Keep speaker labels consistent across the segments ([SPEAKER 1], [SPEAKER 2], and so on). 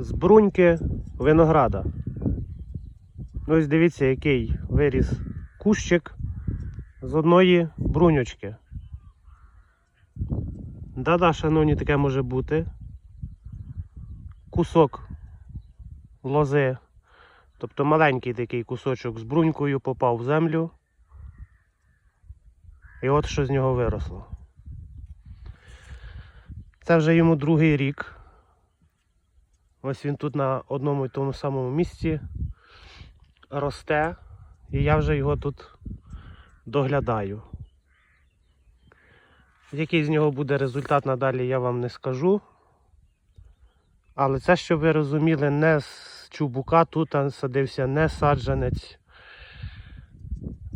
[SPEAKER 1] з бруньки винограда. Ось дивіться, який виріс кущик з одної бруньочки. Да-да, шановні, таке може бути. Кусок лози, тобто маленький такий кусочок з брунькою попав в землю. І от що з нього виросло. Це вже йому другий рік. Ось він тут на одному і тому самому місці росте, і я вже його тут доглядаю. Який з нього буде результат надалі, я вам не скажу. Але це, щоб ви розуміли, не з чубука тут садився, не саджанець.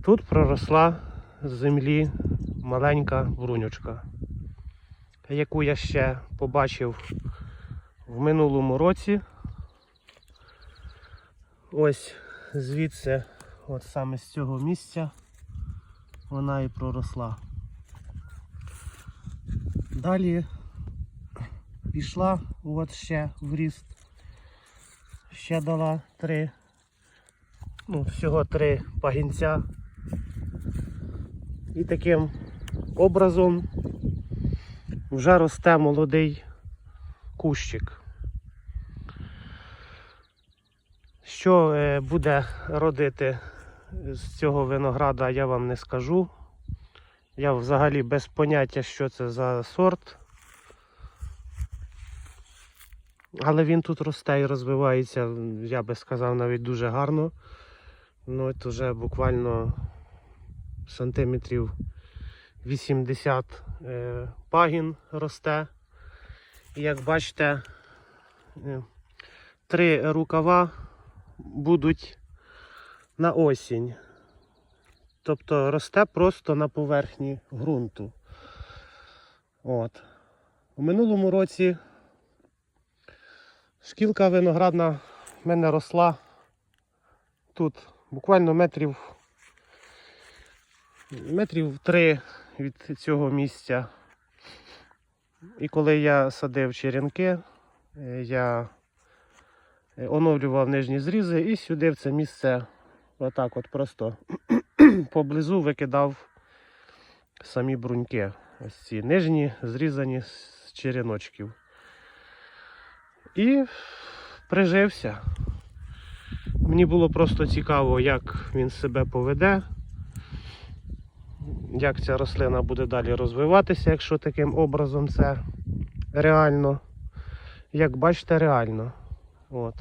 [SPEAKER 1] Тут проросла з землі маленька брунючка, яку я ще побачив в минулому році. Ось звідси, от саме з цього місця, вона і проросла. Далі пішла от ще в ріст. Ще дала три, ну, всього три пагінця. І таким образом вже росте молодий кущик. Що е, буде родити з цього винограда, я вам не скажу. Я взагалі без поняття, що це за сорт. Але він тут росте і розвивається, я би сказав, навіть дуже гарно. Ну, от вже буквально сантиметрів 80 е, пагін росте. І як бачите, е, три рукава будуть на осінь. Тобто росте просто на поверхні ґрунту. От. У минулому році шкілка виноградна в мене росла тут буквально метрів метрів три від цього місця. І коли я садив черенки, е, я оновлював нижні зрізи і сюди в це місце отак от просто поблизу викидав самі бруньки. Ось ці нижні зрізані з череночків. І прижився. Мені було просто цікаво, як він себе поведе, як ця рослина буде далі розвиватися, якщо таким образом це реально. Як бачите, реально. От.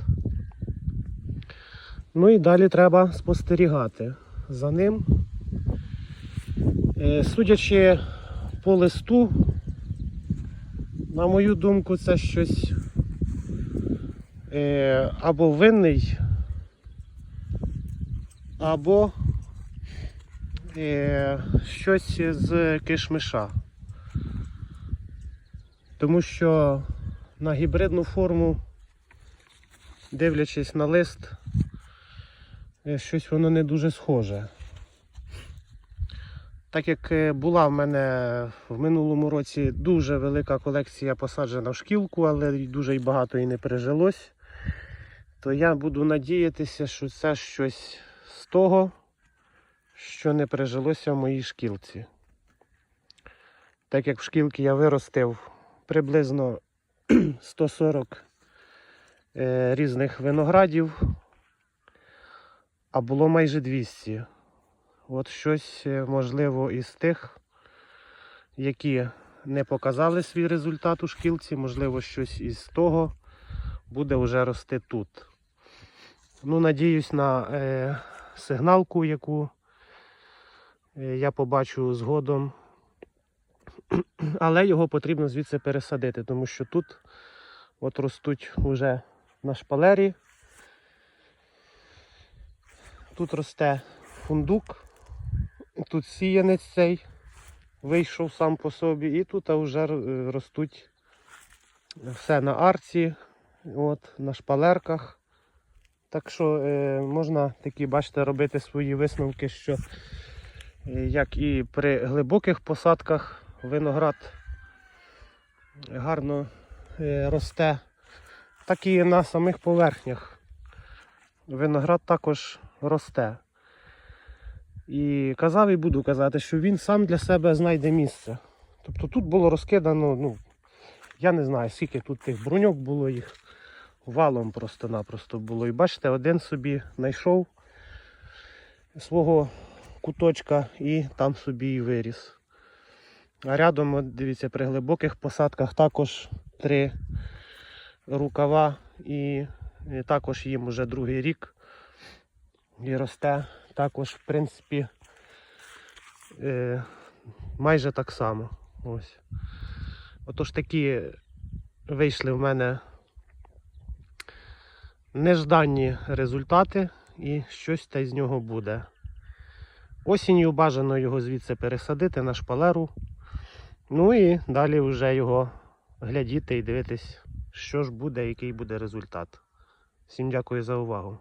[SPEAKER 1] Ну і далі треба спостерігати за ним. Е, Судячи по листу, на мою думку, це щось е, або винний, або е, щось з кишмиша. Тому що на гібридну форму, дивлячись на лист, е, щось воно не дуже схоже. Так як е, була в мене в минулому році дуже велика колекція посаджена в шкілку, але дуже багато і не пережилось, то я буду надіятися, що це щось з того, що не пережилося в моїй шкілці. Так як в шкілки я виростив приблизно 140 е, різних виноградів, а було майже 200. От щось, е, можливо, із тих, які не показали свій результат у шкілці, можливо, щось із того буде вже рости тут. Ну, надіюсь на е, сигналку, яку е, я побачу згодом. Але його потрібно звідси пересадити, тому що тут от ростуть вже на шпалері. Тут росте фундук, тут сіянець цей вийшов сам по собі, і тут вже е, ростуть все на арці, от, на шпалерках. Так що е, можна такі, бачите, робити свої висновки, що е, як і при глибоких посадках виноград гарно е, росте, так і на самих поверхнях. Виноград також росте. І казав і буду казати, що він сам для себе знайде місце. Тобто тут було розкидано, ну, я не знаю, скільки тут тих бруньок було їх. Валом просто-напросто було. І бачите, один собі знайшов свого куточка і там собі і виріс. А рядом, дивіться, при глибоких посадках також три рукава і, і також їм уже другий рік. І росте також, в принципі, е, майже так само. Ось. Отож такі вийшли в мене нежданні результати і щось та з нього буде. Осінню бажано його звідси пересадити на шпалеру. Ну і далі вже його глядіти і дивитись, що ж буде, який буде результат. Всім дякую за увагу.